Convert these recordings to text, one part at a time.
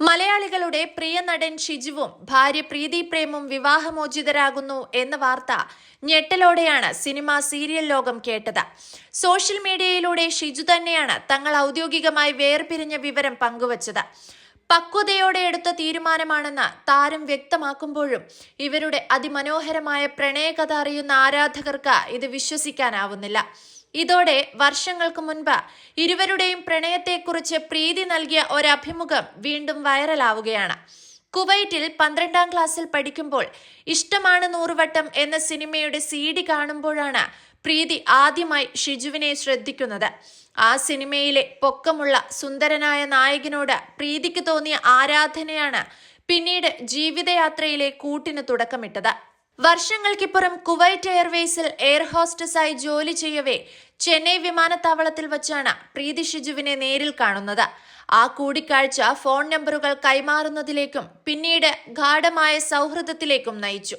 മലയാളികളുടെ പ്രിയ നടൻ ഷിജുവും ഭാര്യ പ്രീതി പ്രേമും വിവാഹമോചിതരാകുന്നു എന്ന വാർത്ത ഞെട്ടലോടെയാണ് സിനിമ സീരിയൽ ലോകം കേട്ടത്. സോഷ്യൽ മീഡിയയിലൂടെ ഷിജു തന്നെയാണ് തങ്ങൾ ഔദ്യോഗികമായി വേർപിരിഞ്ഞ വിവരം പങ്കുവച്ചത്. പക്വതയോടെ എടുത്ത തീരുമാനമാണെന്ന് താരം വ്യക്തമാക്കുമ്പോഴും ഇവരുടെ അതിമനോഹരമായ പ്രണയകഥ അറിയുന്ന ആരാധകർക്ക് ഇത് വിശ്വസിക്കാനാവുന്നില്ല. ഇതോടെ വർഷങ്ങൾക്ക് മുൻപ് ഇരുവരുടെയും പ്രണയത്തെക്കുറിച്ച് പ്രീതി നൽകിയ ഒരഭിമുഖം വീണ്ടും വൈറലാവുകയാണ്. കുവൈറ്റിൽ പന്ത്രണ്ടാം ക്ലാസ്സിൽ പഠിക്കുമ്പോൾ ഇഷ്ടമാണ് നൂറുവട്ടം എന്ന സിനിമയുടെ സി ഡി കാണുമ്പോഴാണ് പ്രീതി ആദ്യമായി ഷിജുവിനെ ശ്രദ്ധിക്കുന്നത്. ആ സിനിമയിലെ പൊക്കമുള്ള സുന്ദരനായ നായകനോട് പ്രീതിക്ക് തോന്നിയ ആരാധനയാണ് പിന്നീട് ജീവിതയാത്രയിലെ കൂട്ടിന് തുടക്കമിട്ടത്. വർഷങ്ങൾക്കിപ്പുറം കുവൈറ്റ് എയർവേസിൽ എയർ ഹോസ്റ്റസായി ജോലി ചെയ്യവേ ചെന്നൈ വിമാനത്താവളത്തിൽ വച്ചാണ് പ്രീതി ഷിജുവിനെ നേരിൽ കാണുന്നത്. ആ കൂടിക്കാഴ്ച ഫോൺ നമ്പറുകൾ കൈമാറുന്നതിലേക്കും പിന്നീട് ഗാഠമായ സൗഹൃദത്തിലേക്കും നയിച്ചു.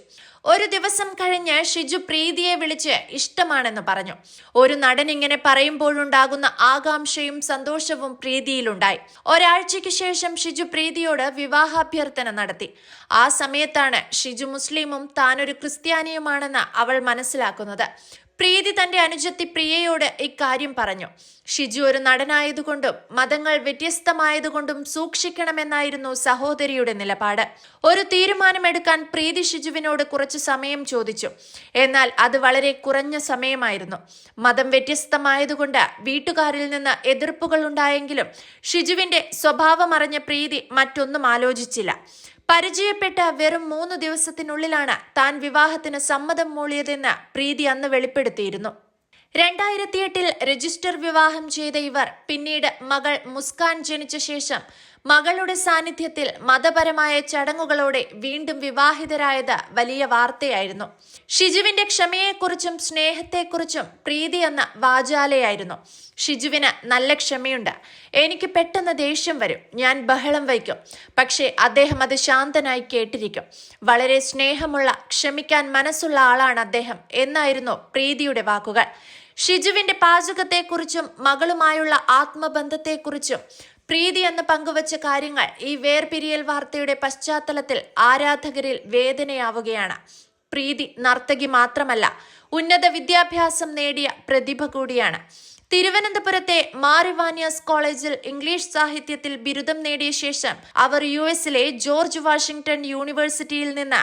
ഒരു ദിവസം കഴിഞ്ഞ് ഷിജു പ്രീതിയെ വിളിച്ച് ഇഷ്ടമാണെന്ന് പറഞ്ഞു. ഒരു നടൻ ഇങ്ങനെ പറയുമ്പോഴുണ്ടാകുന്ന ആകാംക്ഷയും സന്തോഷവും പ്രീതിയിലുണ്ടായി. ഒരാഴ്ചയ്ക്ക് ശേഷം ഷിജു പ്രീതിയോട് വിവാഹാഭ്യർത്ഥന നടത്തി. ആ സമയത്താണ് ഷിജു മുസ്ലിമും താനൊരു ക്രിസ്ത്യാനിയുമാണെന്ന് അവൾ മനസ്സിലാക്കുന്നത്. പ്രീതി തന്റെ അനുജത്തി പ്രിയയോട് ഇക്കാര്യം പറഞ്ഞു. ഷിജു ഒരു നടനായതുകൊണ്ടും മതങ്ങൾ വ്യത്യസ്തമായതുകൊണ്ടും സൂക്ഷിക്കണമെന്നായിരുന്നു സഹോദരിയുടെ നിലപാട്. ഒരു തീരുമാനമെടുക്കാൻ പ്രീതി ഷിജുവിനോട് കുറച്ച് സമയം ചോദിച്ചു. എന്നാൽ അത് വളരെ കുറഞ്ഞ സമയമായിരുന്നു. മതം വ്യത്യസ്തമായതുകൊണ്ട് വീട്ടുകാരിൽ നിന്ന് എതിർപ്പുകൾ ഉണ്ടായെങ്കിലും ഷിജുവിന്റെ സ്വഭാവമറിഞ്ഞ പ്രീതി മറ്റൊന്നും ആലോചിച്ചില്ല. പരിചയപ്പെട്ട വെറും മൂന്ന് ദിവസത്തിനുള്ളിലാണ് താൻ വിവാഹത്തിന് സമ്മതം മൂളിയതെന്ന് പ്രീതി അന്ന് വെളിപ്പെടുത്തിയിരുന്നു. രണ്ടായിരത്തിയെട്ടിൽ രജിസ്റ്റർ വിവാഹം ചെയ്ത ഇവർ പിന്നീട് മകൾ മുസ്കാൻ ജനിച്ച ശേഷം മകളുടെ സാന്നിധ്യത്തിൽ മതപരമായ ചടങ്ങുകളോടെ വീണ്ടും വിവാഹിതരായത് വലിയ വാർത്തയായിരുന്നു. ഷിജുവിന്റെ ക്ഷമയെക്കുറിച്ചും സ്നേഹത്തെക്കുറിച്ചും പ്രീതി എന്ന വാചാലയായിരുന്നു. ഷിജുവിന് നല്ല ക്ഷമയുണ്ട്. എനിക്ക് പെട്ടെന്ന് ദേഷ്യം വരും. ഞാൻ ബഹളം വയ്ക്കും. പക്ഷേ അദ്ദേഹം അത് ശാന്തനായി കേട്ടിരിക്കും. വളരെ സ്നേഹമുള്ള ക്ഷമിക്കാൻ മനസ്സുള്ള ആളാണ് അദ്ദേഹം എന്നായിരുന്നു പ്രീതിയുടെ വാക്കുകൾ. ഷിജുവിന്റെ പാചകത്തെക്കുറിച്ചും മകളുമായുള്ള ആത്മബന്ധത്തെക്കുറിച്ചും പ്രീതി എന്ന് പങ്കുവച്ച കാര്യങ്ങൾ ഈ വേർപിരിയൽ വാർത്തയുടെ പശ്ചാത്തലത്തിൽ ആരാധകരിൽ വേദനയാവുകയാണ്. പ്രീതി നർത്തകി മാത്രമല്ല ഉന്നത വിദ്യാഭ്യാസം നേടിയ പ്രതിഭ കൂടിയാണ്. തിരുവനന്തപുരത്തെ മാറിവാനിയസ് കോളേജിൽ ഇംഗ്ലീഷ് സാഹിത്യത്തിൽ ബിരുദം നേടിയ ശേഷം അവർ യു എസിലെ ജോർജ് വാഷിംഗ്ടൺ യൂണിവേഴ്സിറ്റിയിൽ നിന്ന്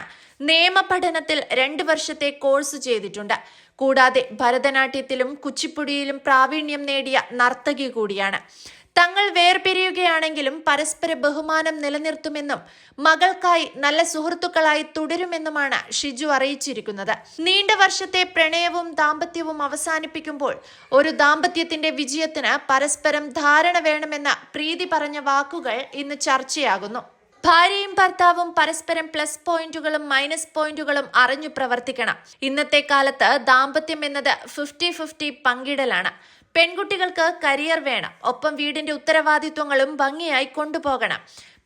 നിയമപഠനത്തിൽ രണ്ട് വർഷത്തെ കോഴ്സ് ചെയ്തിട്ടുണ്ട്. കൂടാതെ ഭരതനാട്യത്തിലും കുച്ചിപ്പുടിയിലും പ്രാവീണ്യം നേടിയ നർത്തകി കൂടിയാണ്. തങ്ങൾ വേർപിരിയുകയാണെങ്കിലും പരസ്പര ബഹുമാനം നിലനിർത്തുമെന്നും മകൾക്കായി നല്ല സുഹൃത്തുക്കളായി തുടരുമെന്നുമാണ് ഷിജു അറിയിച്ചിരിക്കുന്നത്. നീണ്ട വർഷത്തെ പ്രണയവും ദാമ്പത്യവും അവസാനിപ്പിക്കുമ്പോൾ ഒരു ദാമ്പത്യത്തിന്റെ വിജയത്തിന് പരസ്പരം ധാരണ വേണമെന്ന പ്രീതി പറഞ്ഞ വാക്കുകൾ ഇന്ന് ചർച്ചയാകുന്നു. ഭാര്യയും ഭർത്താവും പരസ്പരം പ്ലസ് പോയിന്റുകളും മൈനസ് പോയിന്റുകളും അറിഞ്ഞു പ്രവർത്തിക്കണം. ഇന്നത്തെ കാലത്ത് ദാമ്പത്യം എന്നത് ഫിഫ്റ്റി ഫിഫ്റ്റി പങ്കിടലാണ്. പെൺകുട്ടികൾക്ക് കരിയർ വേണം. ഒപ്പം വീടിന്റെ ഉത്തരവാദിത്വങ്ങളും ഭംഗിയായി കൊണ്ടുപോകണം.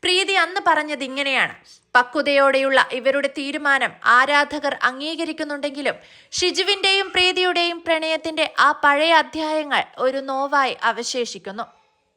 പ്രീതി അന്ന് പറഞ്ഞത് ഇങ്ങനെയാണ്. പക്വതയോടെയുള്ള ഇവരുടെ തീരുമാനം ആരാധകർ അംഗീകരിക്കുന്നുണ്ടെങ്കിലും ഷിജുവിന്റെയും പ്രീതിയുടെയും പ്രണയത്തിന്റെ ആ പഴയ അധ്യായങ്ങൾ ഒരു നോവായി അവശേഷിക്കുന്നു.